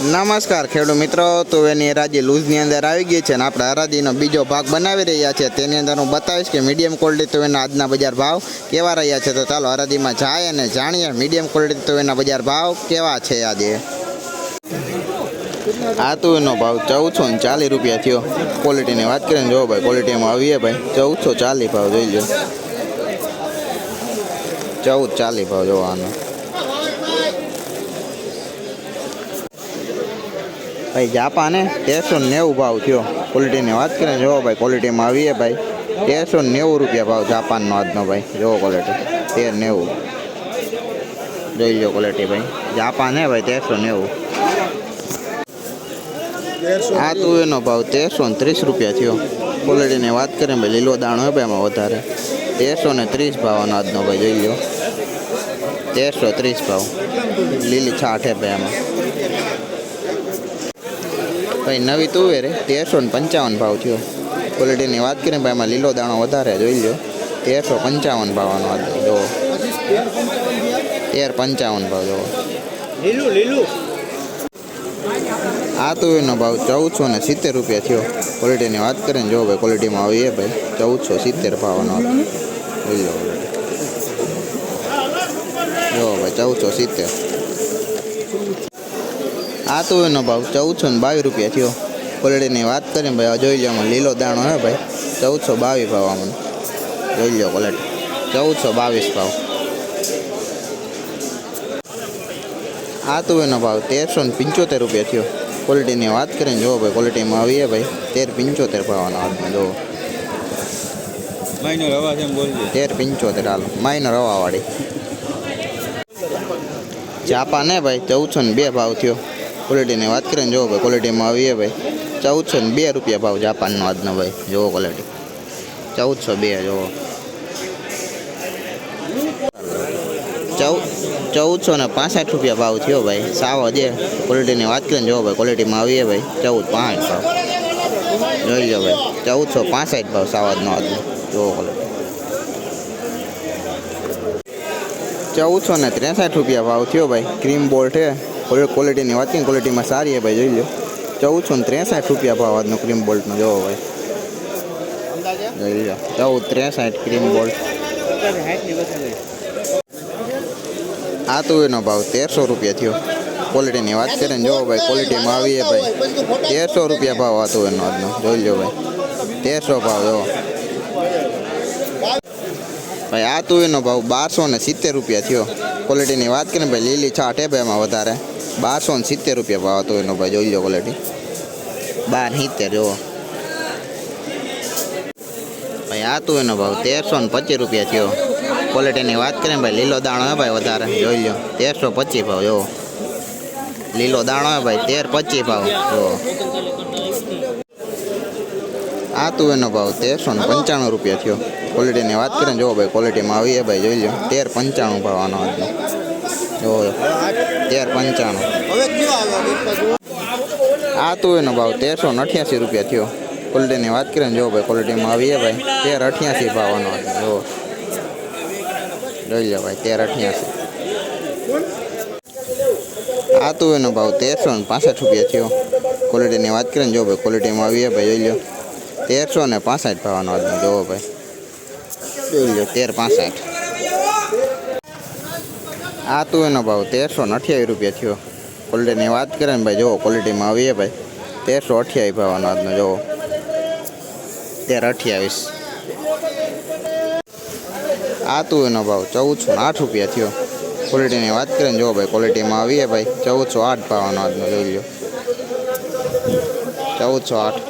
નમસ્કાર ખેડૂત મિત્રો, તો એની હરાજી લૂઝની અંદર આવી ગઈ છે અને આપણે હરાજીનો બીજો ભાગ બનાવી રહ્યા છે. તેની અંદર હું બતાવીશ કે મીડિયમ ક્વોલિટી તો એના આજના બજાર ભાવ કેવા રહ્યા છે. તો ચાલો હરાજીમાં જાય અને જાણીએ મીડિયમ ક્વોલિટી તો એના બજાર ભાવ કેવા છે આજે. આ તો એનો ભાવ ચૌદસો ને ચાલીસ રૂપિયા થયો. ક્વોલિટીની વાત કરીને જો ભાઈ ક્વોલિટીમાં આવીએ ભાઈ. ચૌદસો ચાલીસ ભાવ જોઈ લો ચૌદ ચાલીસ ભાવ જોવાનો. ભાઈ, જાપાને તેરસો નેવું ભાવ થયો. ક્વોલિટીની વાત કરીને જોવો ભાઈ, ક્વોલિટીમાં આવીએ ભાઈ, તેરસો નેવું રૂપિયા ભાવ જાપાનનો આજનો ભાઈ. જોવો ક્વોલિટી તેર નેવું. જોઈ લો ક્વોલિટી ભાઈ. જાપાન ભાઈ, તેરસો નેવું. આ તુવેરનો ભાવ તેરસો ને ત્રીસ રૂપિયા થયો. ક્વોલિટીની વાત કરીએ ભાઈ, લીલો દાણો હે ભાઈ, એમાં વધારે. તેરસો ને ત્રીસ ભાવનો આજનો ભાઈ, જોઈ લો તેરસો ત્રીસ ભાવ. લીલી છાટ હે ભાઈ, એમાં. ભાઈ નવી તુવેર તેરસો ને પંચાવન ભાવ થયો. ક્વોલિટીની વાત કરીએ ભાઈ એમાં લીલો દાણો વધારે જોઈ લો તેરસો પંચાવન ભાવનો જોવો તેર પંચાવન ભાવ લીલું લીલું. આ તુવેરનો ભાવ ચૌદસો ને સિત્તેર રૂપિયા થયો. ક્વોલિટીની વાત કરીએ ને જો ભાઈ ક્વોલિટીમાં આવી એ ભાઈ ચૌદસો સિત્તેર ભાવનો જોઈ લો જો ભાઈ ચૌદસો સિત્તેર. આ તુવેરનો ભાવ ચૌદસો ને બાવીસ રૂપિયા થયો. ક્વોલિટીની વાત કરીને ભાઈ જોઈ લો લીલો દાણો હે ભાઈ. ચૌદસો બાવીસ ભાવ આમાં. જોઈ લો ક્વોલિટી ચૌદસો બાવીસ ભાવ. આ તુવેરનો ભાવ તેરસો ને પંચોતેર રૂપિયા થયો. ક્વોલિટીની વાત કરીને જુઓ ભાઈ ક્વોલિટીમાં આવીએ ભાઈ. તેર પંચોતેર ભાવનો હાથમાં જુઓ. માઇનર હવા છે તેર પંચોતેર હાલ. માઇનર હવાવાળી. ચાપા ને ભાઈ ચૌદસો ને બે ભાવ થયો. ક્વોલિટીની વાત કરીને જુઓ ભાઈ ક્વોલિટીમાં આવીએ ભાઈ. ચૌદસો ને બે રૂપિયા ભાવ જાપાનનો આજનો ભાઈ જુઓ ક્વોલિટી ચૌદસો બે જુઓ ચૌદ ચૌદસો ને પાસઠ રૂપિયા ભાવ થયો ભાઈ. સાવ જે ક્વોલિટીની વાત કરીને જુઓ ભાઈ ક્વોલિટીમાં આવીએ ભાઈ. ચૌદ પાંચ ભાવ. જોઈ લો ભાઈ, ચૌદસો પાસઠ ભાવ સાવજનો આજનો જુઓ ક્વોલિટી ચૌદસો ને ત્રેસઠ રૂપિયા ભાવ થયો ભાઈ. ક્રીમ બોલ્ટ છે. ક્વોલિટીની વાત કરીને ક્વોલિટીમાં સારી છે ભાઈ, જોઈ લો ચૌદસો ને ત્રેસાઠ રૂપિયા ભાવ આજનો ક્રીમ બોલ્ટનો જોવો ભાઈ. જોઈ લો ચૌદ, ત્રેસાઠ ક્રીમ બોલ્ટ આ તુવેરનો ભાવ તેરસો રૂપિયા થયો. ક્વોલિટીની વાત કરીએ ને, જોવો ભાઈ ક્વોલિટીમાં આવીએ ભાઈ. તેરસો રૂપિયા ભાવ આ તુવેરનો આજનો, જોઈ લો ભાઈ. તેરસો ભાવ, જોવો. ભાઈ, આ તુવેરનો ભાવ બારસો ને સિત્તેર રૂપિયા થયો. ક્વોલિટીની વાત કરીને ભાઈ, લીલી છાટ હે ભાઈ, એમાં વધારે. બારસો ને સિત્તેર રૂપિયા ભાવ હતો એનો ભાઈ, જોઈ લો ક્વોલિટી બાર સિત્તેર, જુઓ. ભાઈ, આ એનો ભાવ તેરસો ને પચીસ રૂપિયા થયો. ક્વોલિટીની વાત કરીએ ભાઈ, લીલો દાણો હે ભાઈ વધારે, જોઈ લો. તેરસો પચીસ ભાવ, જુઓ. લીલો દાણો હે ભાઈ તેર પચીસ ભાવ, જુઓ. આ તુવેરનો ભાવ તેરસો ને પંચાણું રૂપિયા થયો. ક્વોલિટીની વાત કરીએ ને જોવો ભાઈ ક્વોલિટીમાં આવી છે ભાઈ, જોઈ લો. તેર પંચાણું ભાવ આનો આજનો. જોવો તેર પંચાણું. આ તુવેરનો ભાવ તેરસો અઠ્યાસી રૂપિયા થયો. ક્વોલિટીની વાત કરીએ ને જોવો ભાઈ ક્વોલિટીમાં આવીએ ભાઈ, તેર અઠ્યાસી ભાવનો જો. જોઈ લો ભાઈ, તેર અઠ્યાસી. આ તુવેરનો ભાવ તેરસો ને પાસઠ રૂપિયા થયો. ક્વોલિટીની વાત કરીએ ને જો ભાઈ ક્વોલિટીમાં આવીએ ભાઈ, જોઈ લો. તેરસો ને પાસઠ ભાવનો આજનો જોવો ભાઈ. જોઈ લો, તેર પાસઠ. આ તુવેરનો ભાવ તેરસો અઠ્યાવીસ રૂપિયા થયો. ક્વોલિટીની વાત કરીએ ને ભાઈ, જોવો ક્વોલિટીમાં આવીએ ભાઈ. તેરસો અઠ્યાવીસ ભાવનો આજનો જુઓ તેર અઠ્યાવીસ. આ તુવેરનો ભાવ ચૌદસો આઠ રૂપિયા થયો. ક્વોલિટીની વાત કરીએ ને જુઓ ભાઈ ક્વોલિટીમાં આવીએ ભાઈ. ચૌદસો આઠ ભાવનો આજનો, જોઈ લો ચૌદસો આઠ.